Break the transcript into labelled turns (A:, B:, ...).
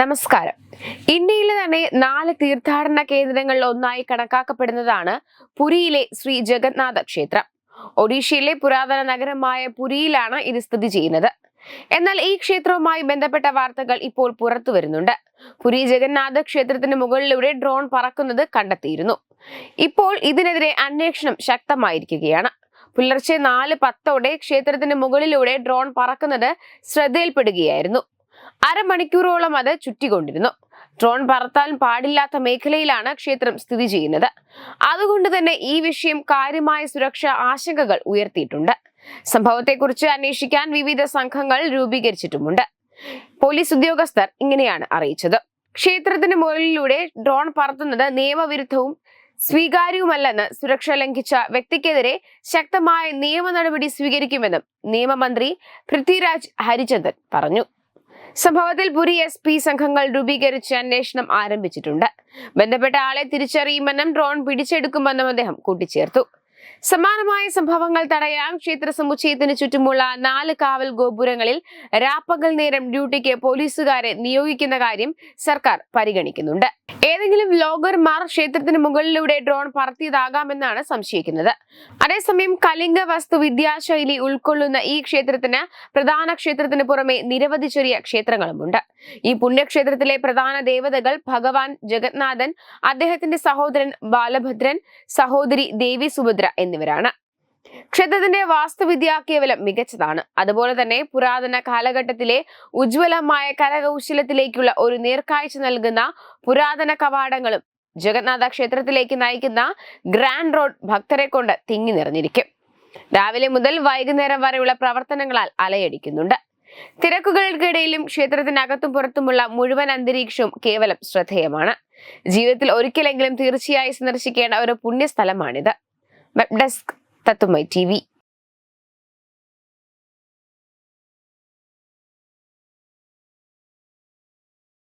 A: നമസ്കാരം. ഇന്ത്യയിലെ തന്നെ നാല് തീർത്ഥാടന കേന്ദ്രങ്ങളിൽ ഒന്നായി കണക്കാക്കപ്പെടുന്നതാണ് പുരിയിലെ ശ്രീ ജഗന്നാഥ ക്ഷേത്രം. ഒഡീഷയിലെ പുരാതന നഗരമായ പുരിയിലാണ് ഇത് സ്ഥിതി ചെയ്യുന്നത്. എന്നാൽ ഈ ക്ഷേത്രവുമായി ബന്ധപ്പെട്ട വാർത്തകൾ ഇപ്പോൾ പുറത്തു വരുന്നുണ്ട്. പുരി ജഗന്നാഥ ക്ഷേത്രത്തിന് മുകളിലൂടെ ഡ്രോൺ പറക്കുന്നത് കണ്ടെത്തിയിരുന്നു. ഇപ്പോൾ ഇതിനെതിരെ അന്വേഷണം ശക്തമായിരിക്കുകയാണ്. പുലർച്ചെ നാല് പത്തോടെ ക്ഷേത്രത്തിന് മുകളിലൂടെ ഡ്രോൺ പറക്കുന്നത് ശ്രദ്ധയിൽപ്പെടുകയായിരുന്നു. അരമണിക്കൂറോളം അത് ചുറ്റിക്കൊണ്ടിരുന്നു. ഡ്രോൺ പറത്താൻ പാടില്ലാത്ത മേഖലയിലാണ് ക്ഷേത്രം സ്ഥിതി ചെയ്യുന്നത്. അതുകൊണ്ട് തന്നെ ഈ വിഷയം കാര്യമായ സുരക്ഷാ ആശങ്കകൾ ഉയർത്തിയിട്ടുണ്ട്. സംഭവത്തെക്കുറിച്ച് അന്വേഷിക്കാൻ വിവിധ സംഘങ്ങൾ രൂപീകരിച്ചിട്ടുമുണ്ട്. പോലീസ് ഉദ്യോഗസ്ഥർ ഇങ്ങനെയാണ് അറിയിച്ചത്. ക്ഷേത്രത്തിന് മുകളിലൂടെ ഡ്രോൺ പറത്തുന്നത് നിയമവിരുദ്ധവും സ്വീകാര്യവുമല്ലെന്ന് സുരക്ഷ ലംഘിച്ച വ്യക്തിക്കെതിരെ ശക്തമായ നിയമ നടപടി സ്വീകരിക്കുമെന്നും നിയമമന്ത്രി പൃഥ്വിരാജ് ഹരിചന്ദൻ പറഞ്ഞു. സംഭവത്തിൽ പുരി എസ് പി സംഘങ്ങൾ രൂപീകരിച്ച് അന്വേഷണം ആരംഭിച്ചിട്ടുണ്ട്. ബന്ധപ്പെട്ട ആളെ തിരിച്ചറിയുമെന്നും ഡ്രോൺ പിടിച്ചെടുക്കുമെന്നും അദ്ദേഹം കൂട്ടിച്ചേർത്തു. സമാനമായ സംഭവങ്ങൾ തടയാൻ ക്ഷേത്ര സമുച്ചയത്തിന് ചുറ്റുമുള്ള നാല് കാവൽ ഗോപുരങ്ങളിൽ രാപ്പകൽ നേരം ഡ്യൂട്ടിക്ക് പോലീസുകാരെ നിയോഗിക്കുന്ന കാര്യം സർക്കാർ പരിഗണിക്കുന്നുണ്ട്. ഏതെങ്കിലും വ്ലോഗർമാർ ക്ഷേത്രത്തിന് മുകളിലൂടെ ഡ്രോൺ പറത്തിയതാകാമെന്നാണ് സംശയിക്കുന്നത്. അതേസമയം കലിംഗ വസ്തു വിദ്യാശൈലി ഉൾക്കൊള്ളുന്ന ഈ ക്ഷേത്രത്തിന് പ്രധാന ക്ഷേത്രത്തിന് പുറമെ നിരവധി ചെറിയ ക്ഷേത്രങ്ങളുമുണ്ട്. ഈ പുണ്യക്ഷേത്രത്തിലെ പ്രധാന ദേവതകൾ ഭഗവാൻ ജഗന്നാഥൻ അദ്ദേഹത്തിന്റെ സഹോദരൻ ബാലഭദ്രൻ സഹോദരി ദേവി സുഭദ്ര എന്നിവരാണ്. ക്ഷേത്രത്തിന്റെ വാസ്തുവിദ്യ കേവലം മികച്ചതാണ്. അതുപോലെ തന്നെ പുരാതന കാലഘട്ടത്തിലെ ഉജ്ജ്വലമായ കരകൗശലത്തിലേക്കുള്ള ഒരു നേർക്കാഴ്ച നൽകുന്ന പുരാതന കവാടങ്ങളും ജഗന്നാഥ ക്ഷേത്രത്തിലേക്ക് നയിക്കുന്ന ഗ്രാൻഡ് റോഡ് ഭക്തരെ കൊണ്ട് തിങ്ങി നിറഞ്ഞിരിക്കും. രാവിലെ മുതൽ വൈകുന്നേരം വരെയുള്ള പ്രവർത്തനങ്ങളാൽ അലയടിക്കുന്നുണ്ട്. തിരക്കുകൾക്കിടയിലും ക്ഷേത്രത്തിനകത്തും പുറത്തുമുള്ള മുഴുവൻ അന്തരീക്ഷവും കേവലം ശ്രദ്ധേയമാണ്. ജീവിതത്തിൽ ഒരിക്കലെങ്കിലും തീർച്ചയായും സന്ദർശിക്കേണ്ട ഒരു പുണ്യസ്ഥലമാണിത്. വെബ് ഡെസ്ക് सत्यमय टीवी